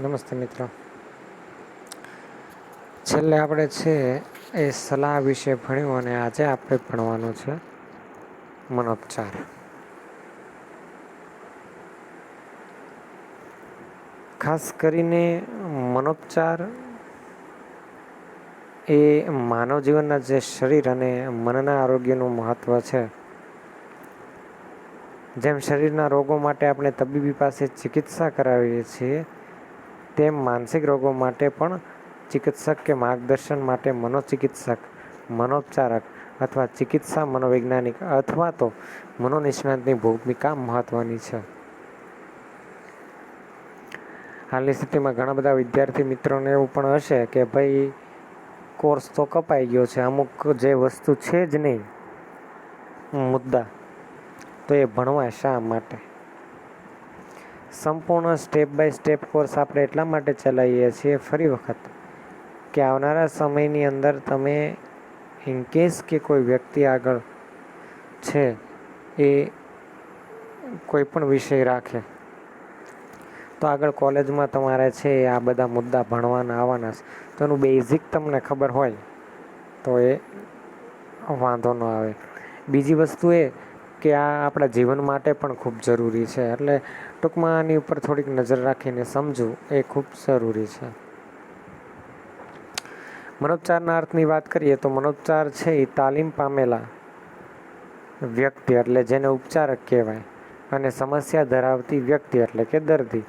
નમસ્તે મિત્રો. છેલ્લે આપણે છે એ સલાહ વિશે ભણ્યું અને આજે આપણે ભણવાનું છે મનોપચાર. ખાસ કરીને મનોપચાર એ માનવ જીવનના જે શરીર અને મનના આરોગ્યનું મહત્વ છે. જેમ શરીરના રોગો માટે આપણે તબીબી પાસે ચિકિત્સા કરાવીએ છીએ તેમ માનસિક રોગો માટે પણ ચિકિત્સક કે માર્ગદર્શન માટે મનોચિકિત્સક, મનોપચારક અથવા ચિકિત્સા મનોવૈજ્ઞાનિક અથવા તો મનોનિષ્ણાતની ભૂમિકા મહત્વની છે. હાલની સ્થિતિમાં ઘણા બધા વિદ્યાર્થી મિત્રોને એવું પણ હશે કે ભાઈ કોર્સ તો કપાઈ ગયો છે, અમુક જે વસ્તુ છે જ નહીં, મુદ્દા, તો એ ભણવા શા માટે? સંપૂર્ણ સ્ટેપ બાય સ્ટેપ કોર્સ આપણે એટલા માટે ચલાવીએ છીએ ફરી વખત કે આવનારા સમયની અંદર તમે ઇન કેસ કે કોઈ વ્યક્તિ આગળ છે એ કોઈ પણ વિષય રાખે, તો આગળ કોલેજમાં તમારે છે આ બધા મુદ્દા ભણવાના, આવવાના છે. તો એનું બેઝિક તમને ખબર હોય તો એ વાંધો ન આવે. બીજી વસ્તુ એ કે આ આપણા જીવન માટે પણ ખૂબ જરૂરી છે. એટલે ટૂંકમાં આની ઉપર થોડીક નજર રાખીને સમજવું એ ખૂબ જરૂરી છે. મનોપચારના અર્થની વાત કરીએ તો મનોપચાર છે એ તાલીમ પામેલા વ્યક્તિ એટલે જેને ઉપચારક કહેવાય અને સમસ્યા ધરાવતી વ્યક્તિ એટલે કે દર્દી.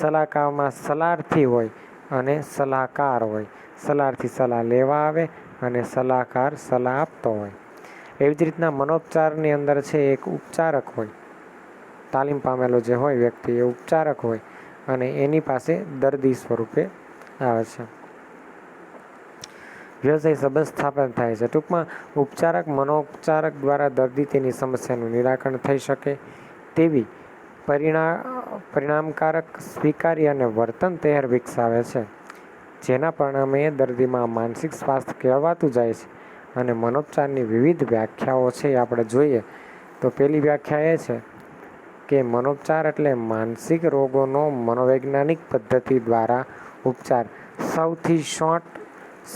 સલાહકારમાં સલાહથી હોય અને સલાહકાર હોય. સલાહથી સલાહ લેવા આવે અને સલાહકાર સલાહ આપતો હોય. એવી જ રીતના મનોપચારની અંદર છે એક ઉપચારક હોય. તાલીમ પામેલો જે હોય, વ્યક્તિ એ ઉપચારક હોય અને એની પાસે દર્દી સ્વરૂપે આવે છે. વ્યવસાય સંબંધ સ્થાપન થાય છે. ટૂંકમાં, ઉપચારક મનોપચારક દ્વારા દર્દી તેની સમસ્યાનું નિરાકરણ થઈ શકે તેવી પરિણા, પરિણામકારક સ્વીકાર્ય અને વર્તન તૈયાર વિકસાવે છે, જેના પરિણામે દર્દીમાં માનસિક સ્વાસ્થ્ય કેળવાતું જાય છે અને મનોપચારની વિવિધ વ્યાખ્યાઓ છે એ આપણે જોઈએ. તો પહેલી વ્યાખ્યા એ છે કે મનોપચાર એટલે માનસિક રોગોનો મનોવૈજ્ઞાનિક પદ્ધતિ દ્વારા ઉપચાર. સૌથી શોર્ટ,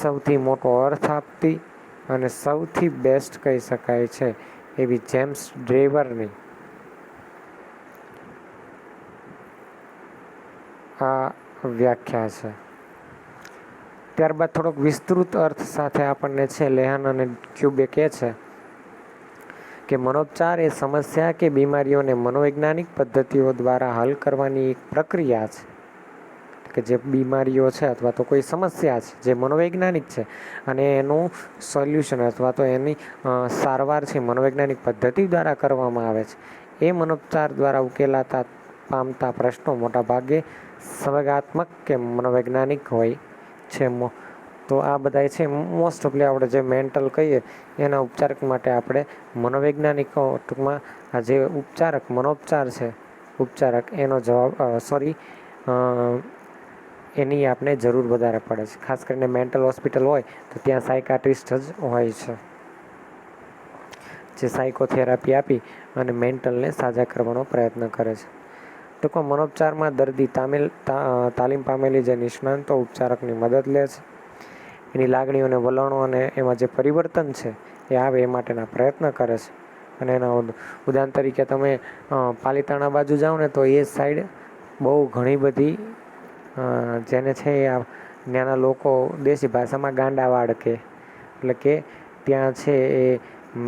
સૌથી મોટો અર્થ આપતી અને સૌથી બેસ્ટ કહી શકાય છે એવી જેમ્સ ડ્રેવરની. આ વ્યાખ્યા છે. ત્યારબાદ થોડોક વિસ્તૃત અર્થ સાથે આપણને છે, લેહન અને ક્યુબે કહે છે કે મનોપચાર એ સમસ્યા કે બીમારીઓને મનોવૈજ્ઞાનિક પદ્ધતિઓ દ્વારા હલ કરવાની એક પ્રક્રિયા છે. કે જે બીમારીઓ છે અથવા તો કોઈ સમસ્યા છે, જે મનોવૈજ્ઞાનિક છે, અને એનું સોલ્યુશન અથવા તો એની સારવાર છે મનોવૈજ્ઞાનિક પદ્ધતિ દ્વારા કરવામાં આવે છે. એ મનોપચાર દ્વારા ઉકેલાતા, પામતા પ્રશ્નો મોટાભાગે સંવેગાત્મક કે મનોવૈજ્ઞાનિક હોય છે. તો આ બધા છે મોસ્ટ ઓફલી આપણે જે મેન્ટલ કહીએ, એના ઉપચારક માટે આપણે મનોવૈજ્ઞાનિકો ટૂંકમાં આ જે ઉપચારક, મનોપચાર છે, ઉપચારક, એનો જવાબ સોરી એની આપણે જરૂર વધારે પડે છે. ખાસ કરીને મેન્ટલ હોસ્પિટલ હોય, તો ત્યાં સાયકાટ્રિસ્ટ જ હોય છે. જે સાયકોથેરાપી આપી અને મેન્ટલને સાજા કરવાનો પ્રયત્ન કરે છે. ટૂંકમાં મનોપચારમાં દર્દી તામિલ તાલીમ પામેલી જે નિષ્ણાંતો ઉપચારકની મદદ લે છે. એની લાગણીઓને વલણો અને એમાં જે પરિવર્તન છે, એ આવે એ માટેના પ્રયત્ન કરે છે. અને એના ઉદાહરણ તરીકે તમે પાલીતાણા બાજુ જાઓ ને તો એ સાઈડ બહુ ઘણી બધી જેને છે એ ત્યાંના લોકો દેશી ભાષામાં ગાંડાવાડ કે એટલે કે ત્યાં છે એ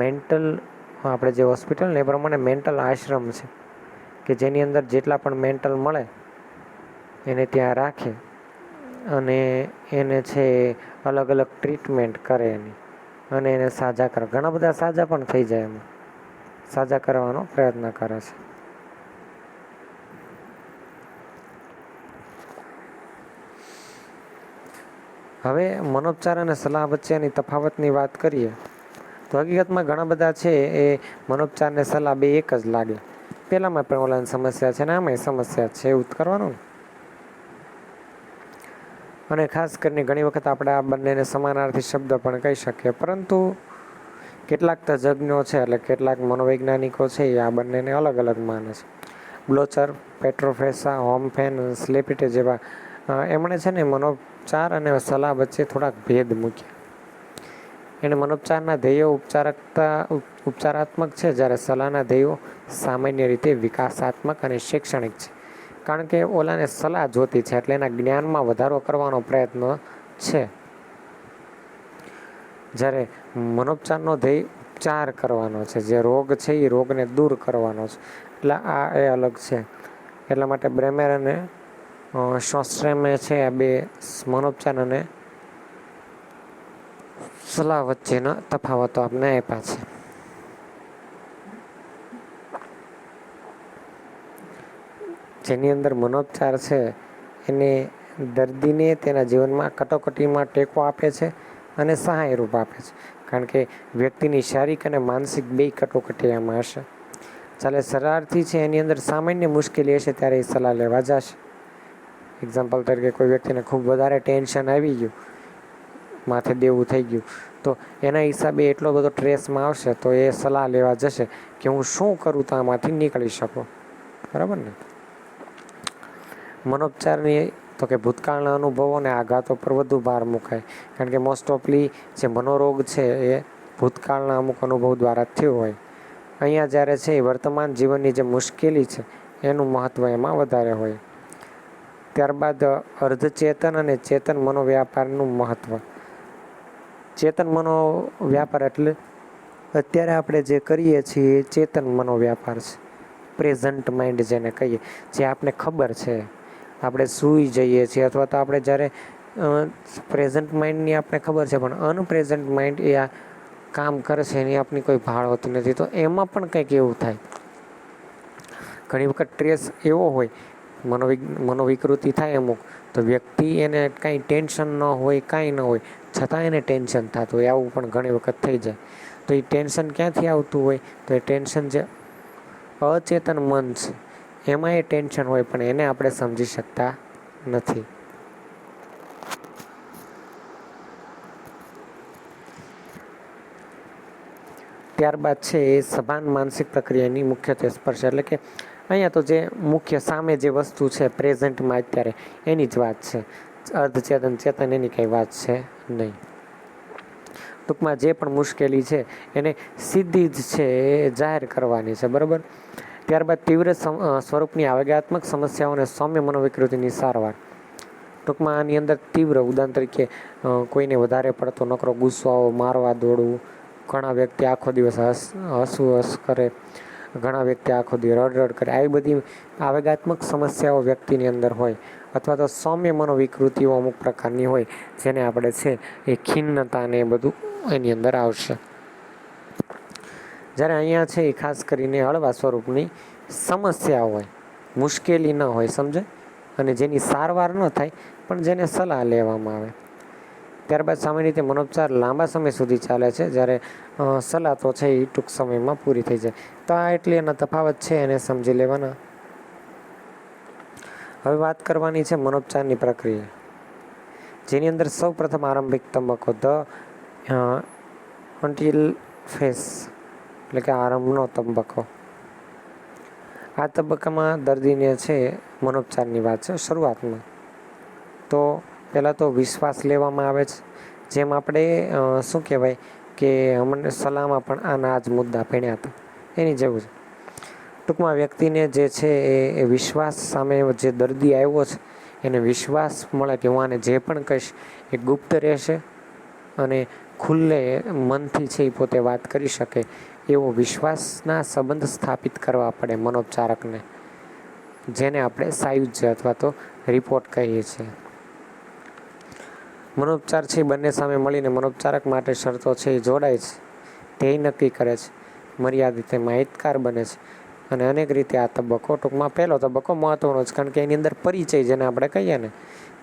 મેન્ટલ, આપણે જે હોસ્પિટલ ને એ પ્રમાણે મેન્ટલ આશ્રમ છે. કે જેની અંદર જેટલા પણ મેન્ટલ મળે, એને ત્યાં રાખે. અને એને છે અલગ અલગ ટ્રીટમેન્ટ કરે એની. અને એને સાજા કરે, ઘણા બધા સાજા પણ થઈ જાય એમાં. સાજા કરવાનો પ્રયત્ન કરે છે. હવે મનોપચાર અને સલાહ વચ્ચેની તફાવતની વાત કરીએ, તો હકીકતમાં ઘણા બધા છે એ મનોપચારને સલાહ બે એક જ લાગે. પહેલામાં પણ ઓનલાઈન સમસ્યા છે ને આમાંય સમસ્યા છે, એવું કરવાનું અને ખાસ કરીને ઘણી વખત આપણે આ બંનેને સમાનાર્થી શબ્દ પણ કહી શકીએ. પરંતુ કેટલાક તજજ્ઞો છે એટલે કેટલાક મનોવૈજ્ઞાનિકો છે એ આ બંનેને અલગ અલગ માને છે. બ્લોચર પેટ્રોફેસા હોમફેન સ્લેપિટે જેવા એમણે છે ને મનોપચાર અને સલાહ વચ્ચે થોડાક ભેદ મૂક્યા. એણે મનોપચારના ધ્યેયો ઉપચારકતા ઉપચારાત્મક છે, જ્યારે સલાહના ધ્યેયો સામાન્ય રીતે વિકાસાત્મક અને શૈક્ષણિક છે. કારણ કે ઓલાને સલાહ જોતી છે એટલે એના જ્ઞાનમાં વધારો કરવાનો પ્રયત્ન છે. જ્યારે મનોપચારનો ધ્યેય ઉપચાર કરવાનો છે, જે રોગ છે એ રોગને દૂર કરવાનો છે. એટલે આ એ અલગ છે. એટલા માટે બ્રેમેર અને શોસ્ટ્રેમે છે આ બે મનોપચાર અને સલાહ વચ્ચેના તફાવતો આપને આપ્યા છે. જેની અંદર મનોપચાર છે, એને દર્દીને તેના જીવનમાં કટોકટીમાં ટેકો આપે છે અને સહાયરૂપ આપે છે. કારણ કે વ્યક્તિની શારીરિક અને માનસિક બે કટોકટી એમાં હશે. ચાલે શરારથી છે, એની અંદર સામાન્ય મુશ્કેલી હશે ત્યારે એ સલાહ લેવા જશે. એક્ઝામ્પલ તરીકે કોઈ વ્યક્તિને ખૂબ વધારે ટેન્શન આવી ગયું, માથે દેવું થઈ ગયું, તો એના હિસાબે એટલો બધો ટ્રેસમાં આવશે તો એ સલાહ લેવા જશે કે હું શું કરું તો આમાંથી નીકળી શકું. બરાબર ને? મનોપચારની તો કે ભૂતકાળના અનુભવો અને આઘાતો પર વધુ ભાર મુકાય. કારણ કે મોસ્ટ ઓફલી જે મનોરોગ છે એ ભૂતકાળના અમુક અનુભવ દ્વારા થયો હોય. અહીંયા જ્યારે છે એ વર્તમાન જીવનની જે મુશ્કેલી છે, એનું મહત્ત્વ એમાં વધારે હોય. ત્યારબાદ અર્ધચેતન અને ચેતન મનોવ્યાપારનું મહત્ત્વ ચેતન મનોવ્યાપાર એટલે અત્યારે આપણે જે કરીએ છીએ એ ચેતન મનોવ્યાપાર છે. પ્રેઝન્ટ માઇન્ડ જેને કહીએ, જે આપને ખબર છે. આપણે સૂઈ જઈએ છીએ અથવા તો આપણે જ્યારે પ્રેઝન્ટ માઇન્ડની આપણે ખબર છે, પણ અનપ્રેઝન્ટ માઇન્ડ એ આ કામ કરે છે એની આપણી કોઈ ભાળ હોતી નથી. તો એમાં પણ કંઈક એવું થાય. ઘણી વખત ટ્રેસ એવો હોય મનોવિ મનોવિકૃતિ થાય અમુક, તો વ્યક્તિ એને કાંઈ ટેન્શન ન હોય, કાંઈ ન હોય, છતાં એને ટેન્શન થતું હોય. આવું પણ ઘણી વખત થઈ જાય. તો એ ટેન્શન ક્યાંથી આવતું હોય? તો એ ટેન્શન જે અચેતન મન છે. એમાં એ ટેન્શન હોય, પણ એને આપણે સમજી શકતા નથી. ત્યારબાદ છે એ સભાન માનસિક પ્રક્રિયાની મુખ્યત્વે સ્પર્શ, એટલે કે અહીંયા તો જે મુખ્ય સામે જે વસ્તુ છે પ્રેઝન્ટમાં અત્યારે, એની જ વાત છે. અર્ધચેતન ચેતન, એની કંઈ વાત છે નહીં. ટૂંકમાં જે પણ મુશ્કેલી છે, એને સીધી જ છે એ જાહેર કરવાની છે, બરાબર? ત્યારબાદ તીવ્ર સ્વરૂપની આવેગાત્મક સમસ્યાઓને સૌમ્ય મનોવિકૃતિની સારવાર. ટૂંકમાં આની અંદર તીવ્ર ઉદાહરણ તરીકે કોઈને વધારે પડતો નકરો ગુસ્સો આવો મારવા, દોડવું, ઘણા વ્યક્તિ આખો દિવસ હસ, હસવું, હસ કરે, ઘણા વ્યક્તિ આખો દિવસ રડ રડ કરે, આવી બધી આવેગાત્મક સમસ્યાઓ વ્યક્તિની અંદર હોય અથવા તો સૌમ્ય મનોવિકૃતિઓ અમુક પ્રકારની હોય, જેને આપણે છે એ ખિન્નતા ને એ બધું એની અંદર આવશે. જ્યારે અહીંયા છે એ ખાસ કરીને હળવા સ્વરૂપની સમસ્યા હોય, મુશ્કેલી ન હોય, સમજે? અને જેની સારવાર ન થાય, પણ જેને સલાહ લેવામાં આવે. ત્યારબાદ સામાન્ય રીતે મનોપચાર લાંબા સમય સુધી ચાલે છે, જ્યારે સલાહ તો છે એ ટૂંક સમયમાં પૂરી થઈ જાય. તો આ એટલી એના તફાવત છે એને સમજી લેવાના. હવે વાત કરવાની છે મનોપચારની પ્રક્રિયા. જેની અંદર સૌ પ્રથમ આરંભિક તબક્કો ધ અન્ટિલ ફેસ એટલે કે આરંભનો તબક્કો. આ તબક્કામાં દર્દીને છે મનોપચારની વાત છે શરૂઆતમાં. તો પહેલાં તો વિશ્વાસ લેવામાં આવે છે. જેમ આપણે શું કહેવાય કે અમને સલાહમાં પણ આના જ મુદ્દા ભણ્યા હતા. એની જેવું છે. ટૂંકમાં વ્યક્તિને જે છે એ વિશ્વાસ સામે જે દર્દી આવ્યો છે, એને વિશ્વાસ મળે કે હું આને જે પણ કહીશ એ ગુપ્ત રહેશે અને ખુલ્લે મનથી છે એ પોતે વાત કરી શકે. એવો વિશ્વાસના સંબંધ સ્થાપિત કરવા પડે મનોપચારકને, જેને આપણે સાયુજ્ય અથવા તો રિપોર્ટ કહીએ છીએ. મનોપચાર છે, બંને સામે મળીને મનોપચારક માટે શરતો છે, એ જોડાય છે, ધ્યેય નક્કી કરે છે, મર્યાદિત માહિતગાર બને છે, અને અનેક રીતે આ તબક્કો ટૂંકમાં પહેલો તબક્કો મહત્વનો છે, કારણ કે એની અંદર પરિચય, જેને આપણે કહીએ ને,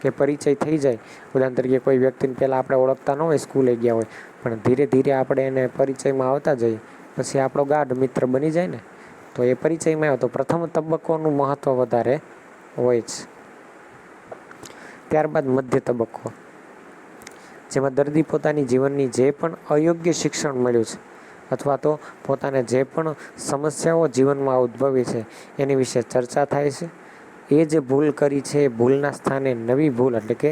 કે પરિચય થઈ જાય. ઉદાહરણ તરીકે કોઈ વ્યક્તિને પહેલાં આપણે ઓળખતા ન હોય, સ્કૂલે ગયા હોય, પણ ધીરે ધીરે આપણે એને પરિચયમાં આવતા જઈએ. પછી આપણો ગાઢ મિત્ર બની જાય ને, તો એ પરિચયમાં આવ્યો. તો પ્રથમ તબક્કોનું મહત્ત્વ વધારે હોય છે ત્યારબાદ મધ્ય તબક્કો, જેમાં દર્દી પોતાની જીવનની જે પણ અયોગ્ય શિક્ષણ મળ્યું છે, અથવા તો પોતાને જે પણ સમસ્યાઓ જીવનમાં ઉદ્ભવી છે, એની વિશે ચર્ચા થાય છે. એ જે ભૂલ કરી છે, એ ભૂલના સ્થાને નવી ભૂલ, એટલે કે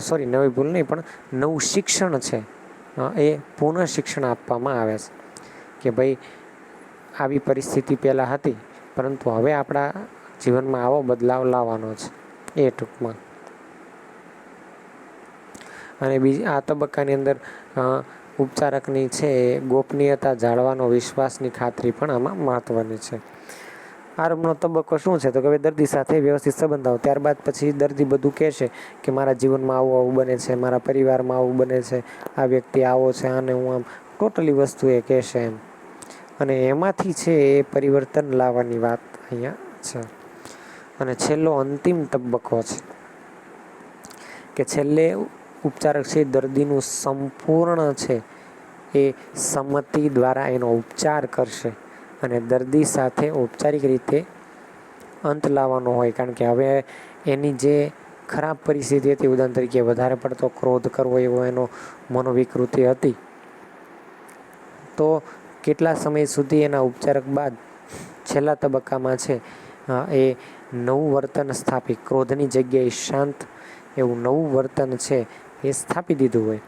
સોરી નવી ભૂલ નહીં, પણ નવું શિક્ષણ છે એ પુનઃ શિક્ષણ આપવામાં આવે છે. કે ભાઈ, આવી પરિસ્થિતિ પહેલાં હતી, પરંતુ હવે આપણા જીવનમાં આવો બદલાવ લાવવાનો છે, એ ટૂંકમાં. અને બીજી, આ તબક્કાની અંદર ઉપચારકની છે ગોપનીયતા જાળવાનો વિશ્વાસની ખાતરી પણ આમાં મહત્વની છે. આરંભનો તબક્કો શું છે? તો કે દર્દી સાથે વ્યવસ્થિત સંબંધ આવો. ત્યારબાદ પછી દર્દી બધું કહેશે કે મારા જીવનમાં આવું આવું બને છે, મારા પરિવારમાં આવું બને છે, આ વ્યક્તિ આવો છે, આને હું આમ ટોટલી વસ્તુ એ કહેશે એમ. અને એમાંથી છે એ પરિવર્તન લાવવાની વાત અહીંયા છે. અને છેલ્લો અંતિમ તબક્કો છે કે છેલ્લે ઉપચારક છે દર્દીનું સંપૂર્ણ છે એ સંમતિ દ્વારા એનો ઉપચાર કરશે અને દર્દી સાથે ઔપચારિક રીતે અંત લાવવાનો હોય. કારણ કે હવે એની જે ખરાબ પરિસ્થિતિ હતી, ઉદાહરણ તરીકે વધારે પડતો ક્રોધ કરવો એવો એનો મનોવિકૃતિ હતી. તો કેટલા સમય સુધી એના ઉપચારક બાદ છેલ્લા તબક્કામાં છે? એ નવું વર્તન સ્થાપી. ક્રોધની જગ્યાએ શાંત એવું નવું વર્તન છે એ સ્થાપી દીધું હોય.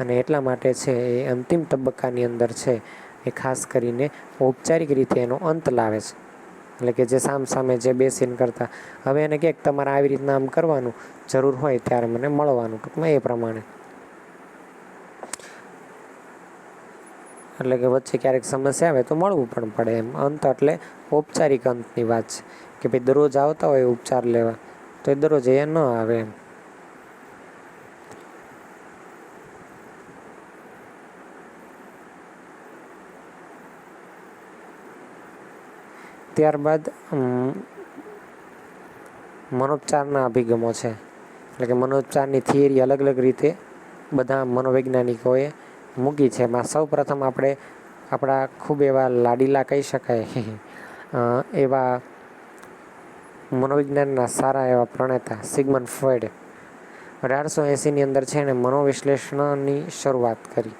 અને એટલા માટે છે એ અંતિમ તબક્કાની અંદર છે એ ખાસ કરીને ઔપચારિક રીતે એનો અંત લાવે છે. એટલે કે જે સામ સામે જે બેસીને કરતા, હવે એને ક્યાંક તમારે આવી રીતના આમ કરવાનું જરૂર હોય ત્યારે મને મળવાનું. ટૂંકમાં એ પ્રમાણે. એટલે કે વચ્ચે ક્યારેક સમસ્યા આવે તો મળવું પણ પડે એમ. અંત એટલે ઔપચારિક અંતની વાત છે કે ભાઈ દરરોજ આવતા હોય ઉપચાર લેવા, તો એ દરરોજ એ ન આવે એમ. ત્યારબાદ મનોપચારના અભિગમો છે. એટલે કે મનોપચારની થિયરી અલગ અલગ રીતે બધા મનોવૈજ્ઞાનિકોએ મૂકી છે. એમાં સૌ પ્રથમ આપણે આપણા ખૂબ એવા લાડીલા કહી શકાય. એવા મનોવિજ્ઞાનના સારા એવા પ્રણેતા સિગમન ફ્રોઈડ અઢારસો એંસીની અંદર છે એણે મનોવિશ્લેષણની શરૂઆત કરી.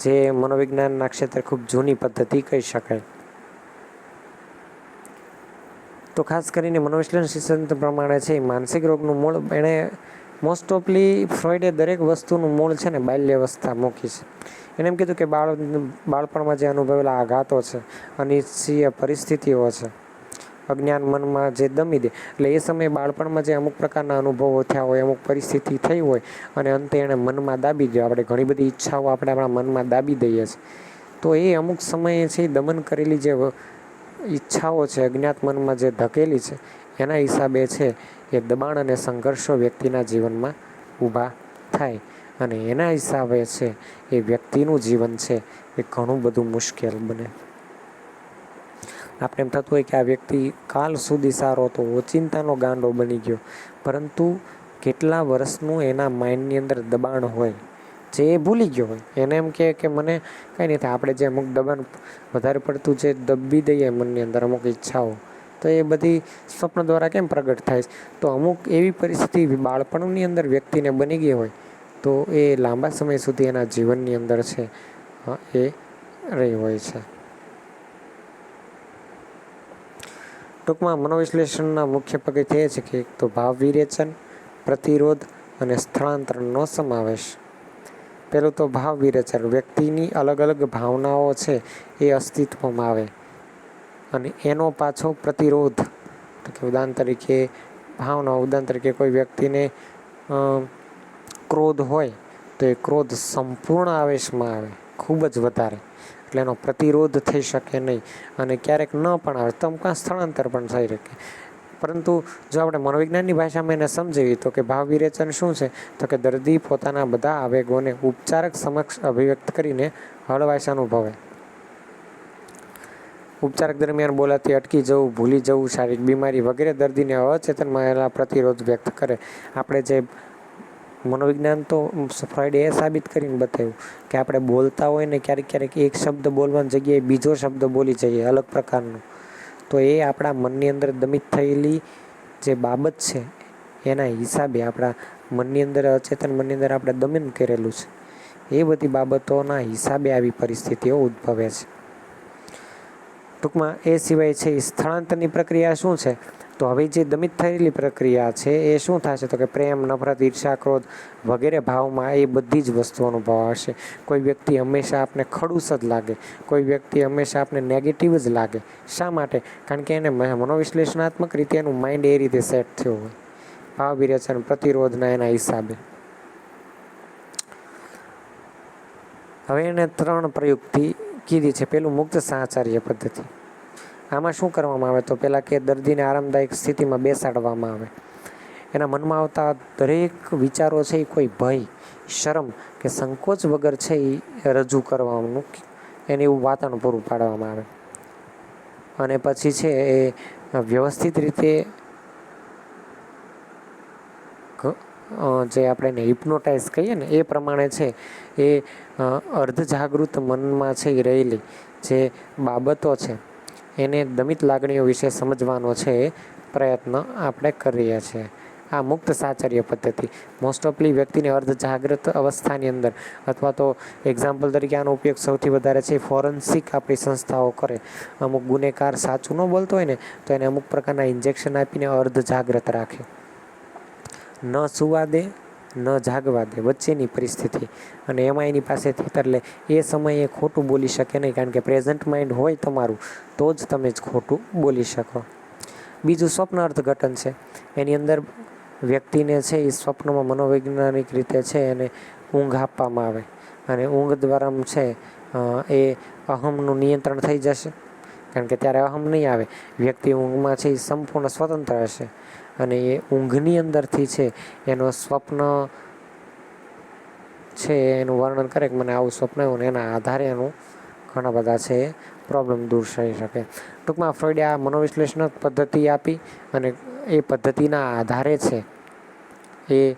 જે મનોવિજ્ઞાનના ક્ષેત્રે ખૂબ જૂની પદ્ધતિ કહી શકાય. તો ખાસ કરીને મનોવિશ્લેષણ સિદ્ધાંત પ્રમાણે છે માનસિક રોગનું મૂળ. એણે મોસ્ટ ઓફલી ફ્રોઈડે દરેક વસ્તુનું મૂળ છે ને બાલ્યાવસ્થા મૂકી છે. એને એમ કીધું કે બાળ, બાળપણમાં જે અનુભવેલા આઘાતો છે અનિચ્છીય પરિસ્થિતિઓ છે, અજ્ઞાન મનમાં જે દમી દે, એટલે એ સમયે બાળપણમાં જે અમુક પ્રકારના અનુભવો થયા હોય, અમુક પરિસ્થિતિ થઈ હોય, અને અંતે એણે મનમાં દાબી દે આપણે ઘણી બધી ઈચ્છાઓ આપણે આપણા મનમાં દાબી દઈએ છીએ. તો એ અમુક સમયે છે દમન કરેલી જે ઈચ્છાઓ છે, અજ્ઞાત મનમાં જે ધકેલી છે એના હિસાબે છે એ દબાણ અને સંઘર્ષો વ્યક્તિના જીવનમાં ઊભા થાય. અને એના હિસાબે છે એ વ્યક્તિનું જીવન છે એ ઘણું બધું મુશ્કેલ બને. આપણે એમ થતું હોય કે આ વ્યક્તિ કાલ સુધી સારો હતો, ઓચિંતાનો ગાંડો બની ગયો. પરંતુ કેટલા વર્ષનું એના માઇન્ડની અંદર દબાણ હોય, જે એ ભૂલી ગયો હોય. એને એમ કહે કે મને કંઈ નહીં આપણે જે અમુક દબાણ વધારે પડતું જે દબી દઈએ મનની અંદર અમુક ઈચ્છાઓ તો એ બધી સ્વપ્ન દ્વારા કેમ પ્રગટ થાય છે? તો અમુક એવી પરિસ્થિતિ બાળપણની અંદર વ્યક્તિને બની ગઈ હોય, તો એ લાંબા સમય સુધી એના જીવનની અંદર છે એ રહી હોય છે. ટૂંકમાં મનોવિશ્લેષણના મુખ્ય પગથિયા એ છે કે એક તો ભાવ વિરેચન, પ્રતિરોધ અને સ્થળાંતરણનો સમાવેશ. પહેલું તો ભાવ વિરેચન, વ્યક્તિની અલગ અલગ ભાવનાઓ છે એ અસ્તિત્વમાં આવે. અને એનો પાછો પ્રતિરોધ. કે ઉદાહરણ તરીકે, ભાવના ઉદાહરણ તરીકે કોઈ વ્યક્તિને ક્રોધ હોય, તો એ ક્રોધ સંપૂર્ણ આવેશમાં આવે, ખૂબ જ વધારે. એટલે એનો પ્રતિરોધ થઈ શકે નહીં અને ક્યારેક ન પણ આવે, તો કાં સ્થળાંતર પણ થઈ શકે. પરંતુ જો આપણે મનોવિજ્ઞાનની ભાષામાં એને સમજાવીએ તો કે ભાવ વિરેચન શું છે? તો કે દર્દી પોતાના બધા આવેગોને ઉપચારક સમક્ષ અભિવ્યક્ત કરીને હળવાશ અનુભવે. ઉપચારક દરમિયાન બોલાતી અટકી જવું, ભૂલી જવું, શારીરિક બીમારી વગેરે દર્દીને અચેતનમાં આવેલા પ્રતિરોધ વ્યક્ત કરે. આપણે જે મનોવિજ્ઞાન તો ફ્રોઈડે એ સાબિત કરીને બતાવ્યું કે આપણે બોલતા હોય ને ક્યારેક ક્યારેક એક શબ્દ બોલવાની જગ્યાએ બીજો શબ્દ બોલી જઈએ, અલગ પ્રકારનો. તો એ આપણા મનની અંદર દમિત થયેલી જે બાબત છે, એના હિસાબે આપણા મનની અંદર, અચેતન મનની અંદર આપણે દમન કરેલું છે. એ બધી બાબતોના હિસાબે આવી પરિસ્થિતિઓ ઉદ્ભવે છે. ટૂંકમાં એ સિવાય છે એ સ્થળાંતરની પ્રક્રિયા શું છે? તો હવે જે દમિત થયેલી પ્રક્રિયા છે એ શું થશે? તો કે પ્રેમ, નફરત, ઈર્ષા, ક્રોધ વગેરે ભાવમાં એ બધી જ વસ્તુ અનુભવ હશે. કોઈ વ્યક્તિ હંમેશા આપને ખડૂસ જ લાગે. કોઈ વ્યક્તિ હંમેશા આપને નેગેટિવ જ લાગે. શા માટે? કારણ કે એને મનોવિશ્લેષણાત્મક રીતે એનું માઇન્ડ એ રીતે સેટ થયું હોય. ભાવ વિરેચન પ્રતિરોધના એના હિસાબે. હવે એને ત્રણ પ્રયુક્તિ કીધી છે પેલું મુક્ત સાહચાર્ય પદ્ધતિ. આમાં શું કરવામાં આવે તો પહેલાં કે દર્દીને આરામદાયક સ્થિતિમાં બેસાડવામાં આવે. એના મનમાં આવતા દરેક વિચારો છે એ કોઈ ભય, શરમ કે સંકોચ વગર છે એ રજૂ કરવાનું એને એવું વાતાવરણ પૂરું પાડવામાં આવે. અને પછી છે એ વ્યવસ્થિત રીતે ક- અ, જે આપણે એને હિપ્નોટાઇઝ કહીએ ને, એ પ્રમાણે છે, એ અર્ધ જાગૃત મનમાં છે એ રહેલી જે બાબતો છે, એને દમિત લાગણીઓ વિશે સમજવાનો છે એ પ્રયત્ન આપણે કરીએ છીએ. આ મુક્ત સાચર્ય પદ્ધતિ. મોસ્ટ ઓફલી વ્યક્તિને અર્ધ જાગૃત અવસ્થાની અંદર અથવા તો એક્ઝામ્પલ તરીકે આનો ઉપયોગ સૌથી વધારે છે ફોરેન્સિક આપણી સંસ્થાઓ કરે. અમુક ગુનેગાર સાચું ન બોલતો હોય ને, તો એને અમુક પ્રકારના ઇન્જેક્શન આપીને અર્ધ જાગ્રત રાખે. ન સુવા દે, ન જાગવા દે, વચ્ચેની પરિસ્થિતિ. અને એમાં એની પાસેથી એટલે એ સમયે ખોટું બોલી શકે નહીં, કારણ કે પ્રેઝન્ટ માઇન્ડ હોય તમારું, તો જ તમે જ ખોટું બોલી શકો. બીજું સ્વપ્ન અર્થઘટન છે. એની અંદર વ્યક્તિને છે એ સ્વપ્નમાં મનોવૈજ્ઞાનિક રીતે છે એને ઊંઘ આપવામાં આવે. અને ઊંઘ દ્વારા છે એ અહમનું નિયંત્રણ થઈ જશે. કારણ કે ત્યારે અહમ નહીં આવે. વ્યક્તિ ઊંઘમાં છે એ સંપૂર્ણ સ્વતંત્ર હશે. અને એ ઊંઘની અંદરથી છે, એનો સ્વપ્ન છે એનું વર્ણન કરે કે મને આવું સ્વપ્ન આવ્યું એના આધારે એનું ઘણા બધા છે એ પ્રોબ્લેમ દૂર થઈ શકે. ટૂંકમાં ફ્રોઈડે આ મનોવિશ્લેષણ પદ્ધતિ આપી અને એ પદ્ધતિના આધારે છે એ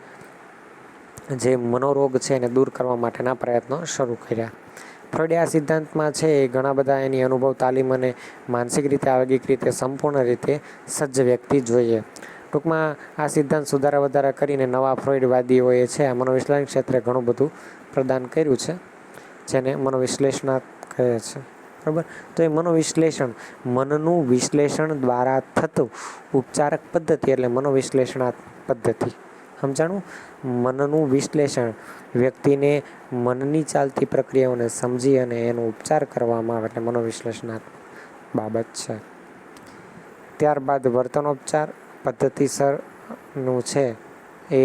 જે મનોરોગ છે એને દૂર કરવા માટેના પ્રયત્નો શરૂ કર્યા. ફ્રોઈડે આ સિદ્ધાંતમાં છે એ ઘણા બધા એની અનુભવ, તાલીમ અને માનસિક રીતે, આવેગિક રીતે, સંપૂર્ણ રીતે સજ્જ વ્યક્તિ જોઈએ. ટૂંકમાં આ સિદ્ધાંત સુધારા વધારા કરીને નવા ફ્રોઇડવાદીઓએ છે આ મનોવિશ્લેષણ ક્ષેત્રે ઘણું બધું પ્રદાન કર્યું છે, જેને મનોવિશ્લેષણા કહે છે. બરાબર? તો એ મનોવિશ્લેષણ, મનનું વિશ્લેષણ દ્વારા થતું ઉપચારક પદ્ધતિ એટલે મનોવિશ્લેષણાત્મક પદ્ધતિ. સમજાણું? મનનું વિશ્લેષણ, વ્યક્તિને મનની ચાલતી પ્રક્રિયાઓને સમજી અને એનો ઉપચાર કરવામાં આવે એટલે મનોવિશ્લેષણાત્મક બાબત છે. ત્યારબાદ વર્તનોપચાર પદ્ધતિસરનું છે એ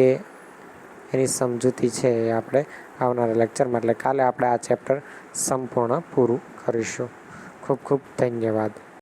એની સમજૂતી છે એ આપણે આવનારા લેક્ચરમાં એટલે કાલે આપણે આ ચેપ્ટર સંપૂર્ણ પૂરું કરીશું. ખૂબ ખૂબ ધન્યવાદ.